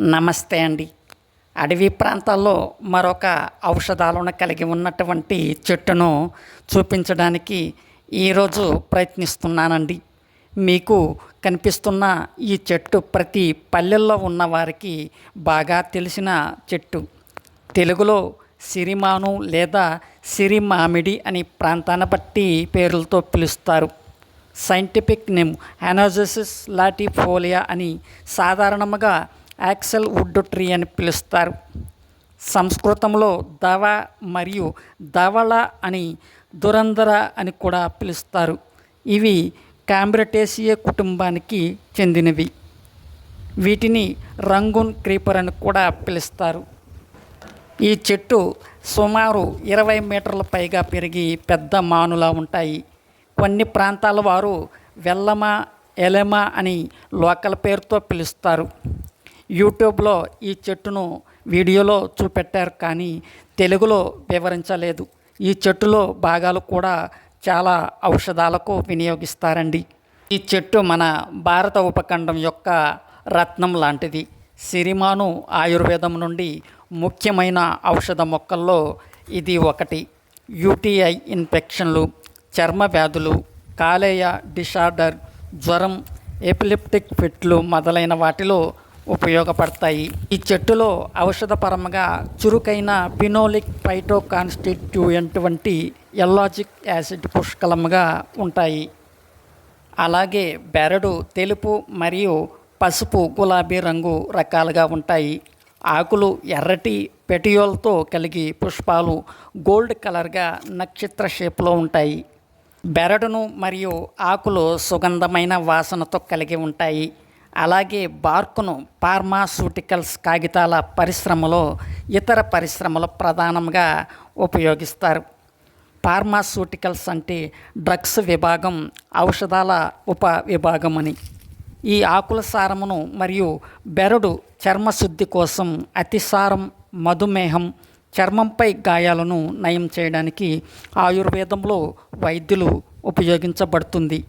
నమస్తే అండి. అడవి ప్రాంతాల్లో మరొక ఔషధాలను కలిగి ఉన్నటువంటి చెట్టును చూపించడానికి ఈరోజు ప్రయత్నిస్తున్నానండి. మీకు కనిపిస్తున్న ఈ చెట్టు ప్రతి పల్లెల్లో ఉన్న వారికి బాగా తెలిసిన చెట్టు. తెలుగులో సిరిమాను లేదా సిరిమామిడి అని ప్రాంతాన్ని బట్టి పేర్లతో పిలుస్తారు. సైంటిఫిక్ నేమ్ అనోజెసిస్ లాటిఫోలియా అని సాధారణంగా యాక్సెల్ వుడ్ ట్రీ అని పిలుస్తారు. సంస్కృతంలో దవ మరియు దవళ అని దురంధర అని కూడా పిలుస్తారు. ఇవి క్యాంబ్రటేసియే కుటుంబానికి చెందినవి. వీటిని రంగున్ క్రీపర్ అని కూడా పిలుస్తారు. ఈ చెట్టు సుమారు ఇరవై మీటర్ల పైగా పెరిగి పెద్ద మానులా ఉంటాయి. కొన్ని ప్రాంతాల వారు వెల్లమ ఎలెమ అని లోకల్ పేరుతో పిలుస్తారు. యూట్యూబ్లో ఈ చెట్టును వీడియోలో చూపెట్టారు కానీ తెలుగులో వివరించలేదు. ఈ చెట్టులో భాగాలు కూడా చాలా ఔషధాలకు వినియోగిస్తారండి. ఈ చెట్టు మన భారత ఉపఖండం యొక్క రత్నం లాంటిది. సిరిమాను ఆయుర్వేదం నుండి ముఖ్యమైన ఔషధ మొక్కల్లో ఇది ఒకటి. యూటీఐ ఇన్ఫెక్షన్లు చర్మ వ్యాధులు కాలేయ డిసార్డర్ జ్వరం ఎపిలిప్టిక్ ఫిట్లు మొదలైన వాటిలో ఉపయోగపడతాయి. ఈ చెట్టులో ఔషధపరంగా చురుకైన ఫినోలిక్ ఫైటో కాన్స్టిట్యూయెంట్ వంటి ఎల్లాజిక్ యాసిడ్ పుష్కలంగా ఉంటాయి. అలాగే బెరడు తెలుపు మరియు పసుపు గులాబీ రంగు రకాలుగా ఉంటాయి. ఆకులు ఎర్రటి పెటియోల్తో కలిగి పుష్పాలు గోల్డ్ కలర్గా నక్షత్ర షేప్లో ఉంటాయి. బెరడును మరియు ఆకులు సుగంధమైన వాసనతో కలిగి ఉంటాయి. అలాగే బార్కును ఫార్మాస్యూటికల్స్ కాగితాల పరిశ్రమలో ఇతర పరిశ్రమలు ప్రధానంగా ఉపయోగిస్తారు. ఫార్మాస్యూటికల్స్ అంటే డ్రగ్స్ విభాగం ఔషధాల ఉప విభాగం అని ఈ ఆకుల సారమును మరియు బెరడు చర్మశుద్ధి కోసం అతిసారం మధుమేహం చర్మంపై గాయాలను నయం చేయడానికి ఆయుర్వేదంలో వైద్యులు ఉపయోగించబడుతుంది.